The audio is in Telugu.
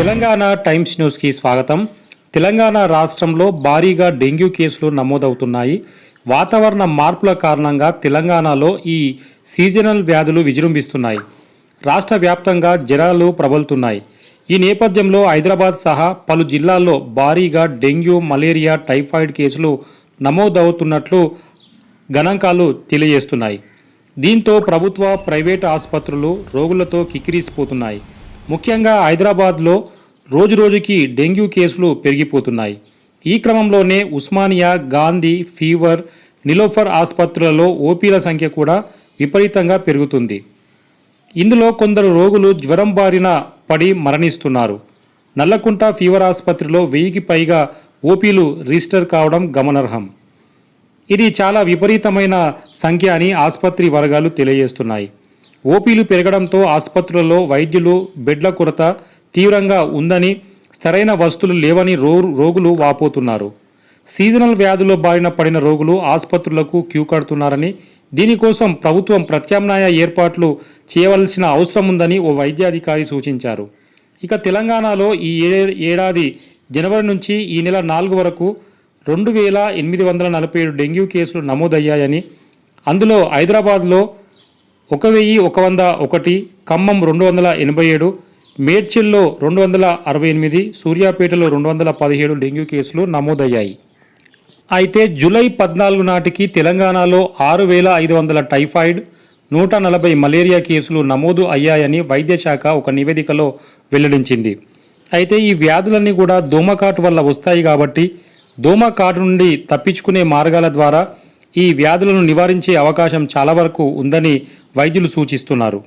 తెలంగాణ టైమ్స్ న్యూస్కి స్వాగతం. తెలంగాణ రాష్ట్రంలో భారీగా డెంగ్యూ కేసులు నమోదవుతున్నాయి. వాతావరణ మార్పుల కారణంగా తెలంగాణలో ఈ సీజనల్ వ్యాధులు విజృంభిస్తున్నాయి. రాష్ట్ర వ్యాప్తంగా జ్వరాలు ప్రబలుతున్నాయి. ఈ నేపథ్యంలో హైదరాబాద్ సహా పలు జిల్లాల్లో భారీగా డెంగ్యూ మలేరియా టైఫాయిడ్ కేసులు నమోదవుతున్నట్లు గణాంకాలు తెలియజేస్తున్నాయి. దీంతో ప్రభుత్వ ప్రైవేట్ ఆసుపత్రులు రోగులతో కిక్కిరిసిపోతున్నాయి. ముఖ్యంగా హైదరాబాద్లో రోజురోజుకి డెంగ్యూ కేసులు పెరిగిపోతున్నాయి. ఈ క్రమంలోనే ఉస్మానియా గాంధీ ఫీవర్ నిలోఫర్ ఆసుపత్రులలో ఓపీల సంఖ్య కూడా విపరీతంగా పెరుగుతుంది. ఇందులో కొందరు రోగులు జ్వరం బారిన పడి మరణిస్తున్నారు. నల్లకుంట ఫీవర్ ఆసుపత్రిలో వెయ్యికి పైగా ఓపీలు రిజిస్టర్ కావడం గమనార్హం. ఇది చాలా విపరీతమైన సంఖ్య అని ఆసుపత్రి వర్గాలు తెలియజేస్తున్నాయి. ఓపీలు పెరగడంతో ఆసుపత్రులలో వైద్యులు బెడ్ల కొరత తీవ్రంగా ఉందని సరైన వస్తువులు లేవని రో రోగులు వాపోతున్నారు. సీజనల్ వ్యాధుల బారిన పడిన రోగులు ఆసుపత్రులకు క్యూ కడుతున్నారని దీనికోసం ప్రభుత్వం ప్రత్యామ్నాయ ఏర్పాట్లు చేయవలసిన అవసరం ఉందని ఓ వైద్యాధికారి సూచించారు. ఇక తెలంగాణలో ఈ ఏ- ఏడాది జనవరి నుంచి ఈ నెల నాలుగు వరకు రెండు వేల ఎనిమిది వందల నలభై ఏడు డెంగ్యూ కేసులు నమోదయ్యాయని అందులో హైదరాబాద్లో ఒక వెయ్యి ఒక వంద ఒకటి ఖమ్మం రెండు వందల ఎనభై ఏడు మేడ్చిల్లో రెండు వందల అరవై ఎనిమిది సూర్యాపేటలో రెండు వందల పదిహేడు డెంగ్యూ కేసులు నమోదయ్యాయి. అయితే జూలై పద్నాలుగు నాటికి తెలంగాణలో ఆరు వేల ఐదు వందల టైఫాయిడ్ నూట నలభై మలేరియా కేసులు నమోదు అయ్యాయని వైద్య శాఖ ఒక నివేదికలో వెల్లడించింది. అయితే ఈ వ్యాధులన్నీ కూడా దోమకాటు వల్ల వస్తాయి కాబట్టి దోమకాటు నుండి తప్పించుకునే మార్గాల ద్వారా ఈ వ్యాధులను నివారించే అవకాశం చాలా వరకు ఉందని వైద్యులు సూచిస్తున్నారు.